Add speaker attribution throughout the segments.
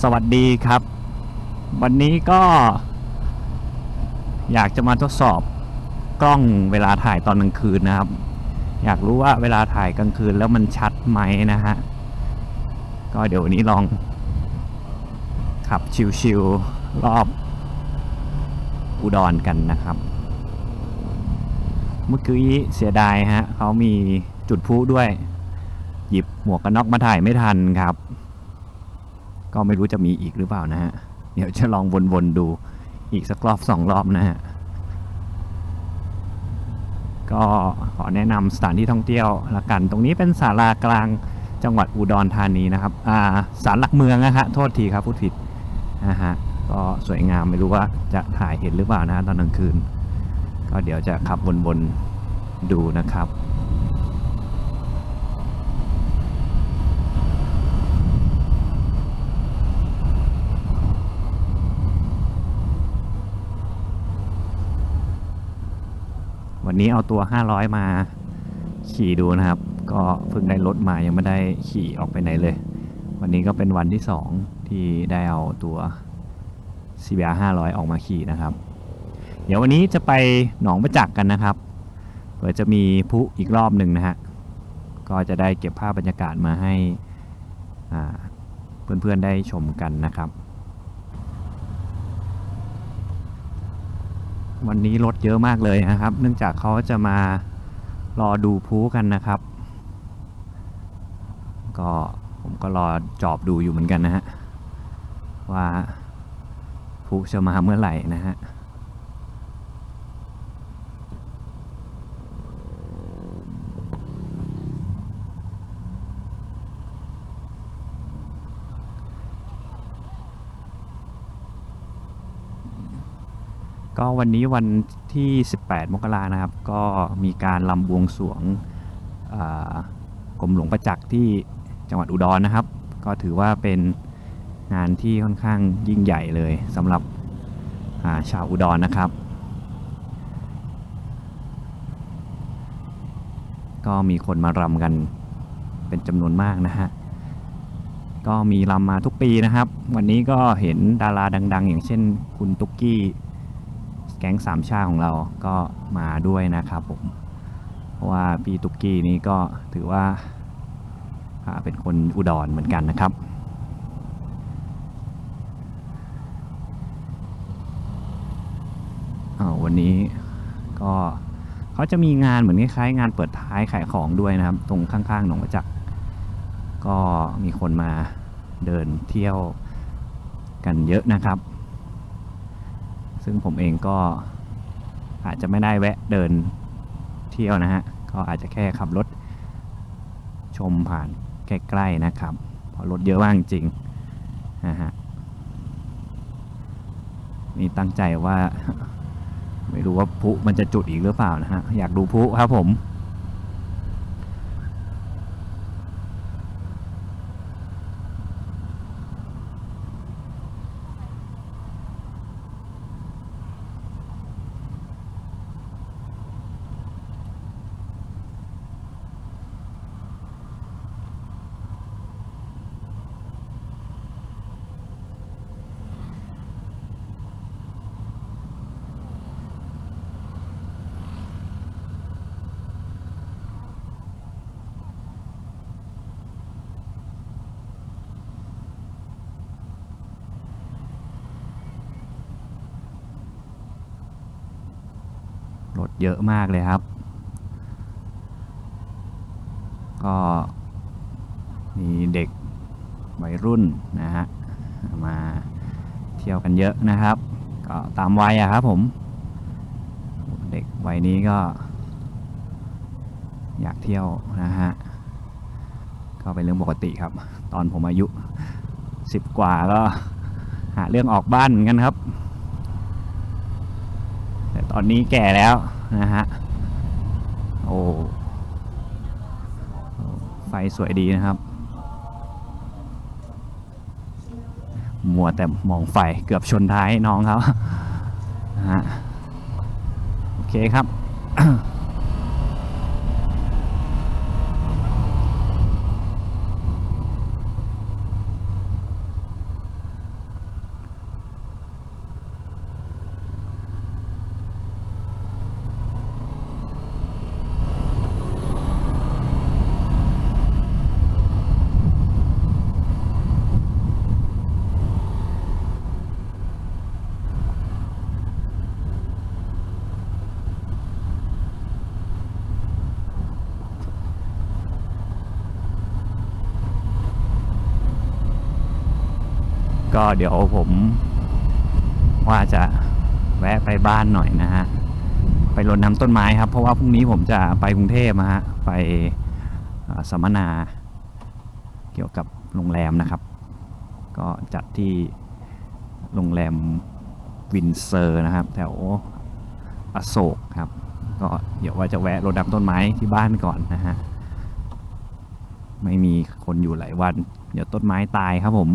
Speaker 1: สวัสดีครับ วันนี้ก็อยากจะมาทดสอบกล้องเวลาถ่ายตอนกลางคืนนะครับ อยากรู้ว่าเวลาถ่ายกลางคืนแล้วมันชัดไหมนะฮะ ก็เดี๋ยววันนี้ลองขับชิวๆรอบอุดรกันนะครับ เมื่อกี้เสียดายฮะเขามีจุดพลุด้วย หยิบหมวกกันน็อกมาถ่ายไม่ทันครับ ก็ไม่รู้จะมีอีกหรือเปล่านะฮะ เดี๋ยวจะลองวนๆดูอีกสักรอบสองรอบนะฮะ ก็ขอแนะนำสถานที่ท่องเที่ยวละกัน ตรงนี้เป็นศาลากลางจังหวัดอุดรธานีนะครับ อ่าศาลหลักเมืองนะฮะ โทษทีครับพูดผิดนะฮะ ก็สวยงามไม่รู้ว่าจะถ่ายเห็นหรือเปล่านะฮะตอนกลางคืน ก็เดี๋ยวจะขับวนๆดูนะครับ วั นนี้เอาตัว 500 มาขี่ดูนะครับ ก็เพิ่งได้รถมายังไม่ได้ขี่ออกไปไหนเลย วันนี้ก็เป็นวันที่ 2 ที่ได้เอาตัว CBR 500 ออกมาขี่นะครับ เดี๋ยววันนี้จะไปหนองประจักษ์กันนะครับเผื่อจะมีพลุอีกรอบหนึ่งนะฮะก็จะได้เก็บภาพบรรยากาศมาให้อ่าเพื่อนๆได้ชมกันนะครับ วันนี้รถเยอะมากเลยนะครับ เนื่องจากเขาจะมารอดูพูกันนะครับ ก็ผมก็รอจอบดูอยู่เหมือนกันนะฮะว่าพูจะมาเมื่อไหร่นะฮะ ก็วันนี้วันที่ 18 มกรานะครับ ก็มีการลำบวงสรวงกรมหลวงประจักษ์ที่จังหวัดอุดรนะครับ ก็ถือว่าเป็นงานที่ค่อนข้างยิ่งใหญ่เลยสำหรับาชาวอุดรนะครับ ก็มีคนมารำกันเป็นจำนวนมากนะฮะก็มีรำมาทุกปีนะครับ วันนี้ก็เห็นดาราดัง ๆ อย่างเช่นคุณตุ๊กกี้ แก๊งสามชาของเราก็มาด้วยนะครับผม เพราะว่าพี่ตุกกี้นี้ก็ถือว่าเป็นคนอุดรเหมือนกันนะครับววันนี้ก็เขาจะมีงานเหมือนคล้ายๆงานเปิดท้ายขายของด้วยนะครับ ตรงข้างๆหนองประจักษ์ก็มีคนมาเดินเที่ยวกันเยอะนะครับ ซึ่งผมเองก็อาจจะไม่ได้แวะเดินเที่ยวนะฮะ ก็อาจจะแค่ขับรถชมผ่านใกล้ๆนะครับ เพราะรถเยอะมากจริงนะฮะ นี่ตั้งใจว่า ไม่รู้ว่าพุมันจะจุดอีกหรือเปล่านะฮะ อยากดูพุครับผม เยอะมากเลยครับ ก็มีเด็กวัยรุ่นนะฮะมาเที่ยวกันเยอะนะครับ ก็ตามวัยอะครับผม เด็กวัยนี้ก็ อยากเที่ยวนะฮะก็เป็นเรื่องปกติครับ ตอนผมอายุสิบกว่าก็หาเรื่องออกบ้านเหมือนกันครับ แต่ตอนนี้แก่แล้ว นะฮะ โอ้ ไฟสวยดีนะครับ มัวแต่มองไฟเกือบชนท้ายน้องเขานะฮะ โอเคครับ ก็เดี๋ยวผมว่าจะแวะไปบ้านหน่อยนะฮะ ไปรดน้ำต้นไม้ครับ เพราะว่าพรุ่งนี้ผมจะไปกรุงเทพนะฮะ ไปสัมมนาเกี่ยวกับโรงแรมนะครับ ก็จัดที่โรงแรมวินเซอร์นะครับ แถวอโศกครับ ก็เดี๋ยวว่าจะแวะรดน้ำต้นไม้ที่บ้านก่อนนะฮะ ไม่มีคนอยู่หลายวัน เดี๋ยวต้นไม้ตายครับผม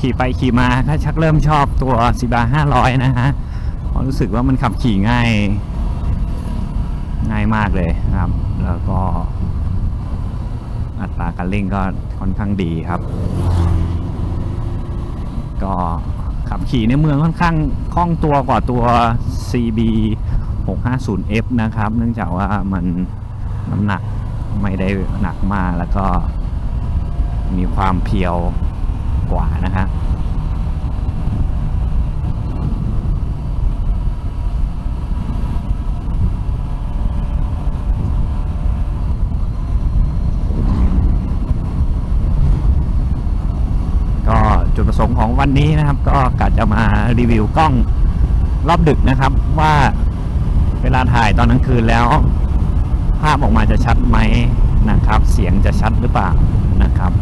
Speaker 1: ขี่ไปขี่มาก็ชักเริ่มชอบตัวซีบาห้าร้อยนะฮะเพราะรู้สึกว่ามันขับขี่ง่าย ง่ายมากเลยครับ แล้วก็ อัตราการเร่งก็ค่อนข้างดีครับ ก็ขับขี่ในเมืองค่อนข้างคล่องตัวกว่าตัว CB 650F นะครับ เนื่องจากว่ามันน้ำหนักไม่ได้หนักมากแล้วก็มีความเพียว กว่านะฮะก็จุดประสงค์ของวันนี้นะครับ ก็กะจะมารีวิวกล้องรอบดึกนะครับ ว่าเวลาถ่ายตอนกลางคืนแล้ว ภาพออกมาจะชัดไหมนะครับ เสียงจะชัดหรือเปล่านะครับ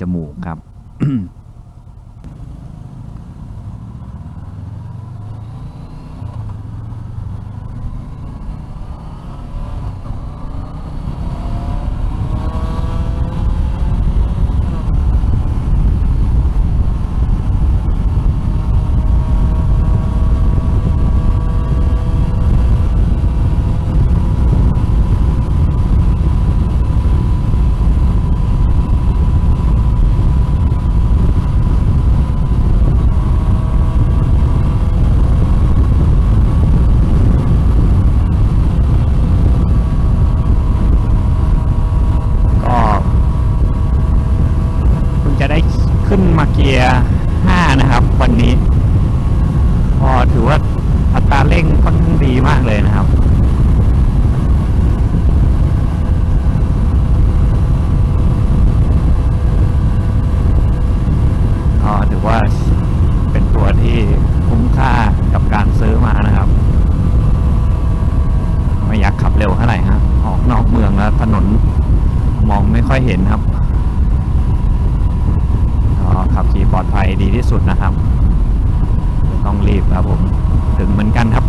Speaker 1: จมูกครับ ก็เพิ่งจะได้ขึ้นมาเกียร์5นะครับ วันนี้ก็ถือว่าอัตราเร่งค่อนข้างดีมากเลยนะครับ ก็ถือว่าเป็นตัวที่คุ้มค่ากับการซื้อมานะครับ ไม่อยากขับเร็วเท่าไหร่ฮะออกนอกเมืองแล้วถนนมองไม่ค่อยเห็นครับก็ขับขี่ปลอดภัยดีที่สุดนะครับไม่ ต้องรีบครับผม ถึงเหมือนกันครับ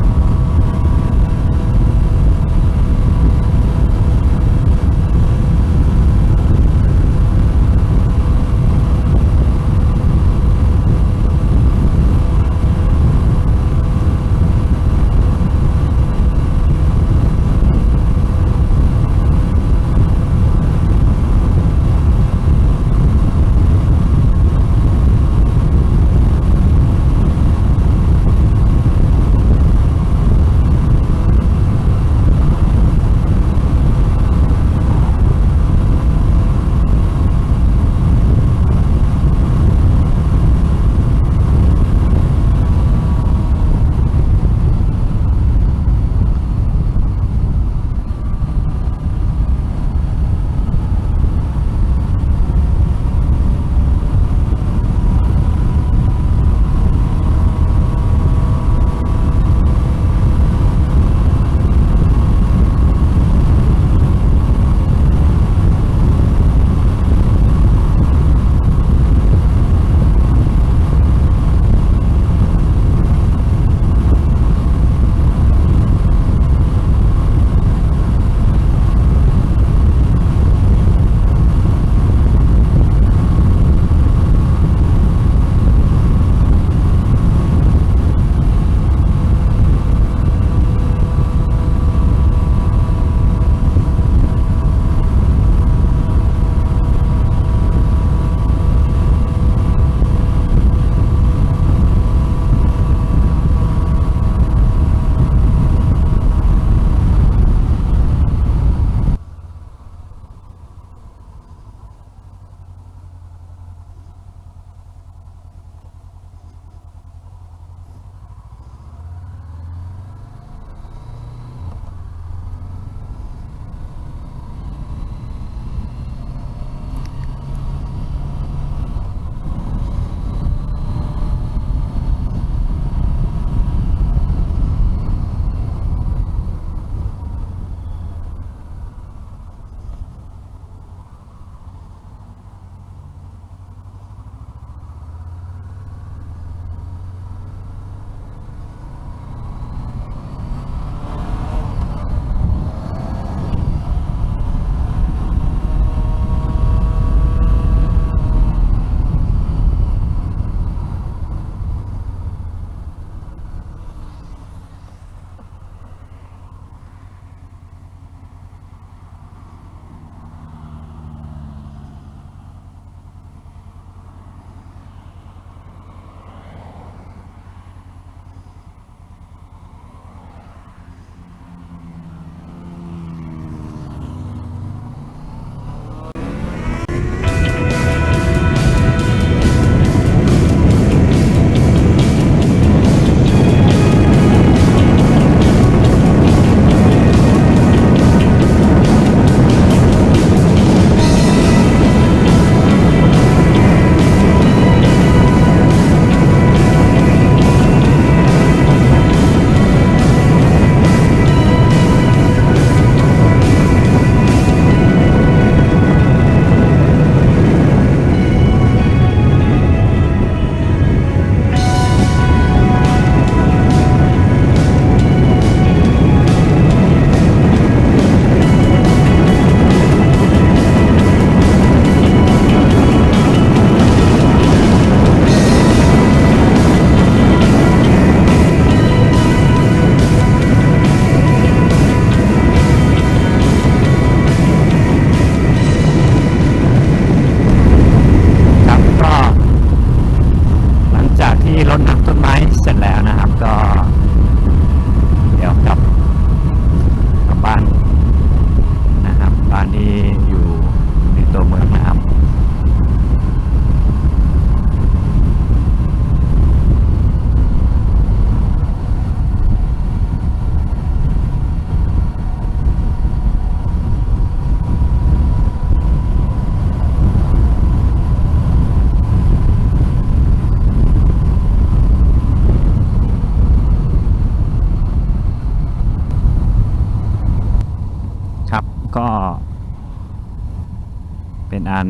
Speaker 1: เป็นอัน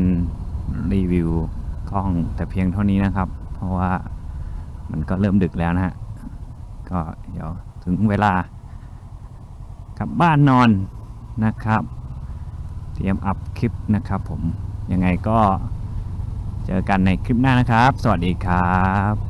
Speaker 1: รีวิวกล้องแต่เพียงเท่านี้นะครับ เพราะว่ามันก็เริ่มดึกแล้วนะฮะ ก็เดี๋ยวถึงเวลากลับบ้านนอนนะครับ เตรียมอัพคลิปนะครับผม ยังไงก็เจอกันในคลิปหน้านะครับ สวัสดีครับ